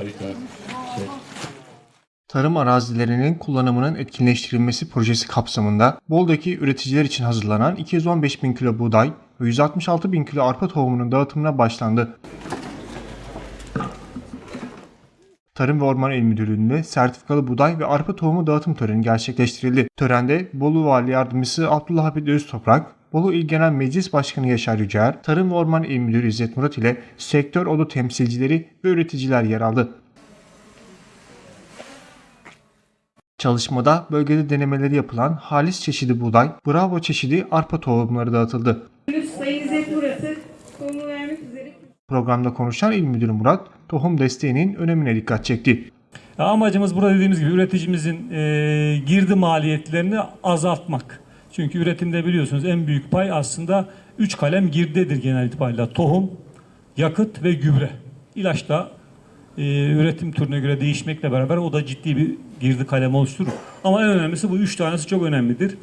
harika. Şey. Tarım arazilerinin kullanımının etkinleştirilmesi projesi kapsamında Bol'daki üreticiler için hazırlanan 215 bin kilo buğday ve 166 bin kilo arpa tohumunun dağıtımına başlandı. Tarım ve Orman İl Müdürlüğü'nde sertifikalı buğday ve arpa tohumu dağıtım töreni gerçekleştirildi. Törende Bolu Vali Yardımcısı Abdullah Habib Öztoprak, Bolu İl Genel Meclis Başkanı Yaşar Yücel, Tarım ve Orman İl Müdürü İzzet Murat ile sektör odu temsilcileri ve üreticiler yer aldı. Çalışmada bölgede denemeleri yapılan halis çeşidi buğday, bravo çeşidi arpa tohumları dağıtıldı. Sayın İzzet Murat'ı konumu vermek üzere Programda konuşan İl Müdürü Murat, tohum desteğinin önemine dikkat çekti. Ya Amacımız burada dediğimiz gibi üreticimizin e, girdi maliyetlerini azaltmak. Çünkü üretimde biliyorsunuz en büyük pay aslında 3 kalem girdidir genel itibariyle. Tohum, yakıt ve gübre. İlaç da e, üretim türüne göre değişmekle beraber o da ciddi bir girdi kalemi oluşturur. Ama en önemlisi bu üç tanesi çok önemlidir.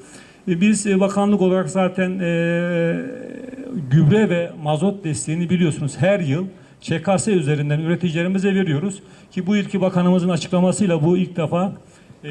E, biz e, bakanlık olarak zaten e, gübre ve mazot desteğini biliyorsunuz her yıl ÇKS üzerinden üreticilerimize veriyoruz. Ki bu ilki bakanımızın açıklamasıyla bu ilk defa e,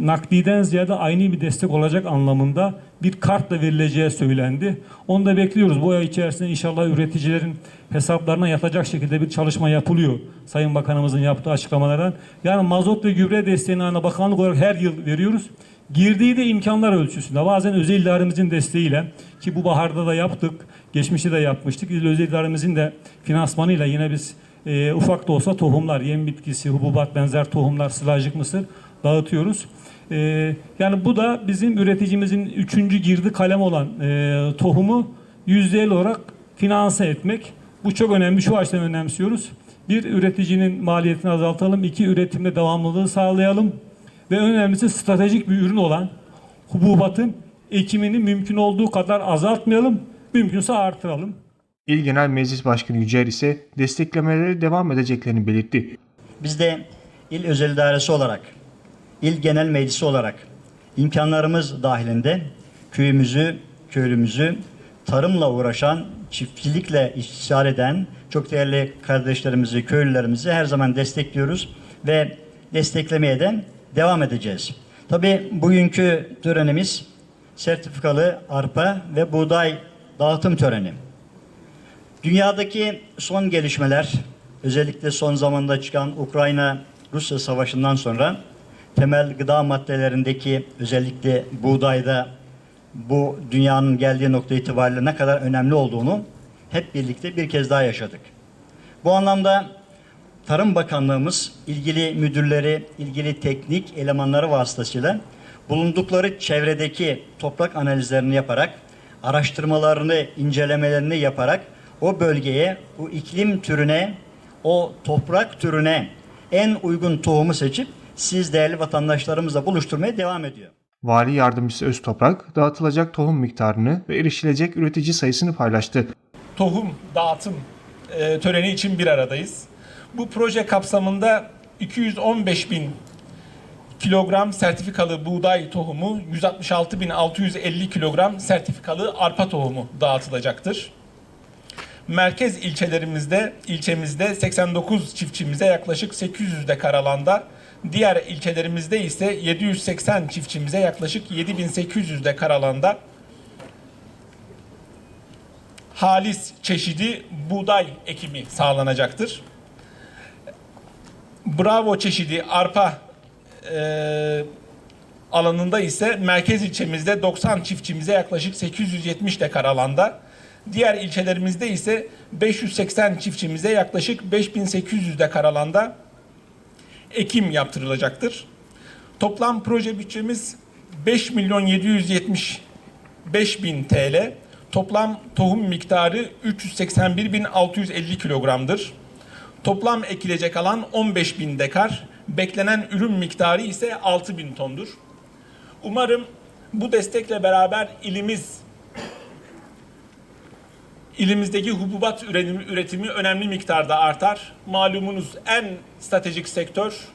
nakliden ziyade aynı bir destek olacak anlamında bir kartla verileceği söylendi. Onu da bekliyoruz. Bu ay içerisinde inşallah üreticilerin hesaplarına yatacak şekilde bir çalışma yapılıyor. Sayın Bakanımızın yaptığı açıklamalardan. Yani mazot ve gübre desteğini ana bakanlık olarak her yıl veriyoruz. Girdiği de imkanlar ölçüsünde. Bazen özel idaremizin desteğiyle ki bu baharda da yaptık. Geçmişte de yapmıştık. Özel idaremizin de finansmanıyla yine biz e, ufak da olsa tohumlar, yem bitkisi, hububat benzer tohumlar, sılajlık mısır dağıtıyoruz. E, yani bu da bizim üreticimizin üçüncü girdi kalem olan e, tohumu %50 olarak finanse etmek. Bu çok önemli. Şu açıdan önemsiyoruz. Bir, üreticinin maliyetini azaltalım. İki, üretimde devamlılığı sağlayalım. Ve önemlisi stratejik bir ürün olan hububatın ekimini mümkün olduğu kadar azaltmayalım. Mümkünse artıralım. İl Genel Meclis Başkanı Yücel ise desteklemeleri devam edeceklerini belirtti. Biz de il özel idaresi olarak, il genel meclisi olarak imkanlarımız dahilinde köyümüzü, köylümüzü, tarımla uğraşan, çiftçilikle iştigal eden çok değerli kardeşlerimizi, köylülerimizi her zaman destekliyoruz ve desteklemeye de devam edeceğiz. Tabii bugünkü törenimiz sertifikalı arpa ve buğday dağıtım töreni. Dünyadaki son gelişmeler, özellikle son zamanda çıkan Ukrayna-Rusya savaşından sonra temel gıda maddelerindeki özellikle buğdayda bu dünyanın geldiği nokta itibariyle ne kadar önemli olduğunu hep birlikte bir kez daha yaşadık. Bu anlamda Tarım Bakanlığımız ilgili müdürleri, ilgili teknik elemanları vasıtasıyla bulundukları çevredeki toprak analizlerini yaparak, araştırmalarını, incelemelerini yaparak o bölgeye, bu iklim türüne, o toprak türüne en uygun tohumu seçip siz değerli vatandaşlarımızla buluşturmaya devam ediyor. Vali Yardımcısı Öztoprak dağıtılacak tohum miktarını ve erişilecek üretici sayısını paylaştı. tohum dağıtım e, töreni için bir aradayız. Bu proje kapsamında 215 bin kilogram sertifikalı buğday tohumu, 166.650 kilogram sertifikalı arpa tohumu dağıtılacaktır. Merkez ilçelerimizde, ilçemizde 89 çiftçimize yaklaşık 800 dekar alanda, diğer ilçelerimizde ise 780 çiftçimize yaklaşık 7800 dekar alanda. Halis çeşidi buğday ekimi sağlanacaktır. Bravo çeşidi arpa e, alanında ise merkez ilçemizde 90 çiftçimize yaklaşık 870 dekar alanda, diğer ilçelerimizde ise 580 çiftçimize yaklaşık 5800 dekar alanda ekim yaptırılacaktır. Toplam proje bütçemiz 5 milyon 775 bin TL. Toplam tohum miktarı 381 bin 650 kilogramdır. Toplam ekilecek alan 15 bin dekar. Beklenen ürün miktarı ise 6 bin tondur. Umarım bu destekle beraber ilimiz ilimizdeki hububat üretimi, üretimi önemli miktarda artar. Malumunuz en stratejik sektör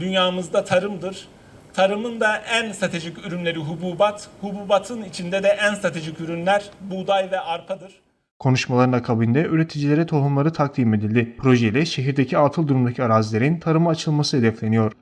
dünyamızda tarımdır. Tarımın da en stratejik ürünleri hububat, hububatın içinde de en stratejik ürünler buğday ve arpadır. Konuşmaların akabinde üreticilere tohumları takdim edildi. Projeyle şehirdeki atıl durumdaki arazilerin tarıma açılması hedefleniyor.